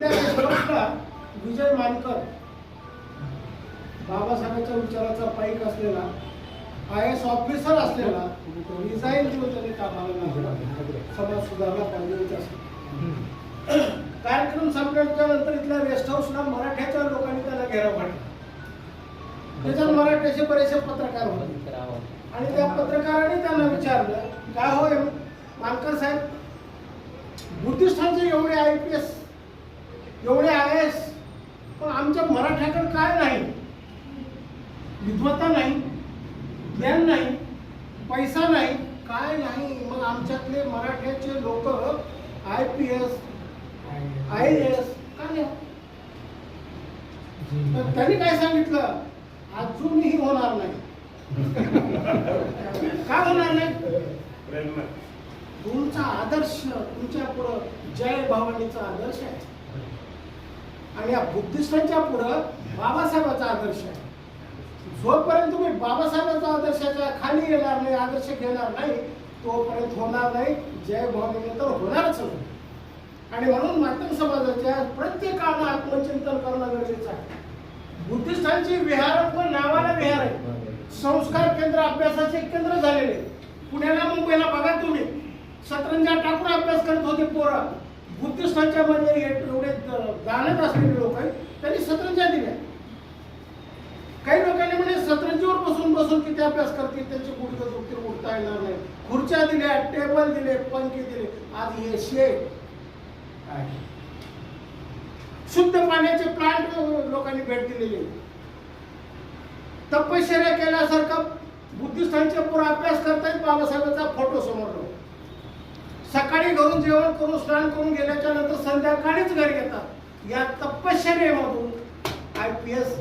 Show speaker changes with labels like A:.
A: विजय मानकर बाबासाहेबांच्या विचाराचा पाईक असलेला आय एस ऑफिसर असलेला रिझाईन देऊन त्यांनी कामाला समाज सुधारला पाहिजे कार्यक्रम संपल्याच्या नंतर इथल्या रेस्ट हाऊसला मराठ्याच्या लोकांनी त्याला घेराव घातला त्याच्यात मराठ्याचे बरेचसे पत्रकार होते. आणि त्या पत्रकाराने त्यांना विचारलं काय होय मानकर साहेब? बुद्धिस्टांचे एवढे आय पी एस एवढे आय एस पण आमच्या मराठ्याकडे काय नाही? विद्वत्ता नाही ज्ञान नाही पैसा नाही काय नाही. मग आमच्यातले मराठ्याचे लोक I P S I S का नाही? तर त्यांनी काय सांगितलं? अजूनही होणार नाही. का होणार नाही? तुमचा आदर्श तुमच्या पुढं जय भवानीचा आदर्श आहे. आणि या बुद्धिस्टांच्या पुढं बाबासाहेबाचा आदर्श आहे. जोपर्यंत तुम्ही बाबासाहेबांचा आदर्शाच्या खाली येणार नाही आदर्श घेणार नाही तोपर्यंत होणार नाही. जय भवानी तर होणारच नाही आणि म्हणून माध्यम समाजाच्या प्रत्येकानं आत्मचिंतन करणं गरजेचं आहे. बुद्धिस्टांची विहार पण नावाला विहार आहे. संस्कार केंद्र अभ्यासाचे केंद्र झालेले. पुण्याला मुंबईला बघा तुम्ही. सतरंजा टाकून अभ्यास करत होते पोरं. बुद्धिस्टांच्या मध्ये एवढे जाणत असलेले लोक आहेत त्यांनी सतरंजा दिल्या. काही लोकांनी म्हणे सतरंजीवर बसून बसून किती अभ्यास करतील त्यांचे गुडघे दुखतील उठता येणार नाही. खुर्च्या दिल्या टेबल दिले पंखे दिले. आज हे शेड आहे. शुद्ध पाण्याचे प्लांट लोकांनी भेट दिलेली आहे. तपश्चर्या केल्यासारखं बुद्धिस्टांच्या पुढे अभ्यास करतायत बाबासाहेबांचा फोटो समोर. सकाळी घरून जेवण करून स्नान करून गेल्याच्यानंतर संध्याकाळीच घरी येतात. या तपश्चर्यामधून आय पी एस